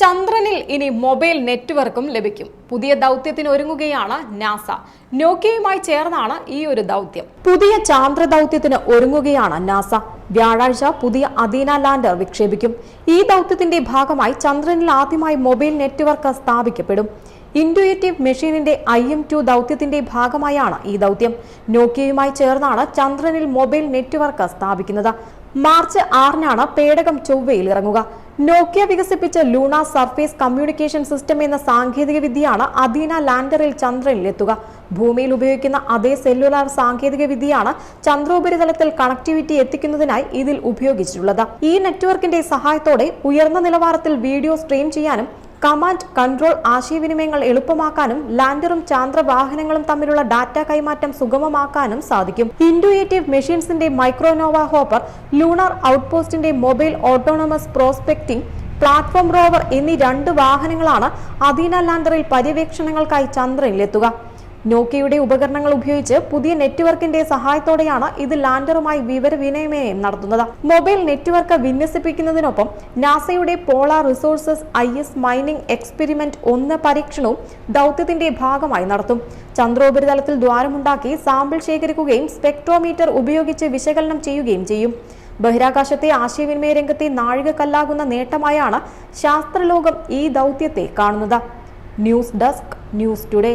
ചന്ദ്രനിൽ ഇനി മൊബൈൽ നെറ്റ്വർക്കും ലഭിക്കും. പുതിയ ദൗത്യത്തിന് ഒരുങ്ങുകയാണ് നാസ. നോക്കിയയുമായി ചേർന്നാണ് ഈ ഒരു ദൗത്യം. പുതിയ ചാന്ദ്ര ദൗത്യത്തിന് ഒരുങ്ങുകയാണ് നാസ. വ്യാഴാഴ്ച പുതിയ അദീന ലാൻഡർ വിക്ഷേപിക്കും. ഈ ദൗത്യത്തിന്റെ ഭാഗമായി ചന്ദ്രനിൽ ആദ്യമായി മൊബൈൽ നെറ്റ്വർക്ക് സ്ഥാപിക്കപ്പെടും. ഇൻഡുയേറ്റീവ് മെഷീനിന്റെ ഐ എം ടു ദൗത്യത്തിന്റെ ഭാഗമായാണ് ഈ ദൗത്യം. നോക്കിയയുമായി ചേർന്നാണ് ചന്ദ്രനിൽ മൊബൈൽ നെറ്റ്വർക്ക് സ്ഥാപിക്കുന്നത്. മാർച്ച് ആറിനാണ് പേടകം ചൊവ്വയിൽ ഇറങ്ങുക. നോക്കിയ വികസിപ്പിച്ച ലൂണ സർഫേസ് കമ്മ്യൂണിക്കേഷൻ സിസ്റ്റം എന്ന സാങ്കേതിക വിദ്യയാണ് അദീന ലാൻഡറിൽ ചന്ദ്രനിൽ എത്തുക. ഭൂമിയിൽ ഉപയോഗിക്കുന്ന അതേ സെല്ലുലാർ സാങ്കേതിക വിദ്യയാണ് ചന്ദ്രോപരിതലത്തിൽ കണക്ടിവിറ്റി എത്തിക്കുന്നതിനായി ഇതിൽ ഉപയോഗിച്ചിട്ടുള്ളത്. ഈ നെറ്റ്വർക്കിന്റെ സഹായത്തോടെ ഉയർന്ന നിലവാരത്തിൽ വീഡിയോ സ്ട്രീം ചെയ്യാനും കമാൻഡ് കൺട്രോൾ ആശയവിനിമയങ്ങൾ എളുപ്പമാക്കാനും ലാൻഡറും ചാന്ദ്രവാഹനങ്ങളും തമ്മിലുള്ള ഡാറ്റ കൈമാറ്റം സുഗമമാക്കാനും സാധിക്കും. ഇൻഡുയേറ്റീവ് മെഷീൻസിന്റെ Micronova hopper lunar ഔട്ട്പോസ്റ്റിന്റെ mobile autonomous prospecting platform rover എന്നീ രണ്ട് വാഹനങ്ങളാണ് അദീന ലാൻഡറിൽ പര്യവേക്ഷണങ്ങൾക്കായി ചന്ദ്രനിലെത്തുക. നോക്കിയയുടെ ഉപകരണങ്ങൾ ഉപയോഗിച്ച് പുതിയ നെറ്റ്വർക്കിന്റെ സഹായത്തോടെയാണ് ഇത് ലാൻഡറുമായി വിവരവിനിമയം നടത്തുന്നത്. മൊബൈൽ നെറ്റ്വർക്ക് വിന്യസിപ്പിക്കുന്നതിനൊപ്പം നാസയുടെ polar resources ice mining experiment ഒന്ന് പരീക്ഷണവും ദൗത്യത്തിന്റെ ഭാഗമായി നടത്തും. ചന്ദ്രോപരിതലത്തിൽ ദ്വാരമുണ്ടാക്കി സാമ്പിൾ ശേഖരിക്കുകയും സ്പെക്ട്രോമീറ്റർ ഉപയോഗിച്ച് വിശകലനം ചെയ്യുകയും ചെയ്യും. ബഹിരാകാശത്തെ ആശയവിനിമയ രംഗത്തെ നാഴികക്കല്ലാകുന്ന നേട്ടമായാണ് ശാസ്ത്രലോകം ഈ ദൗത്യത്തെ കാണുന്നത്. News desk news today.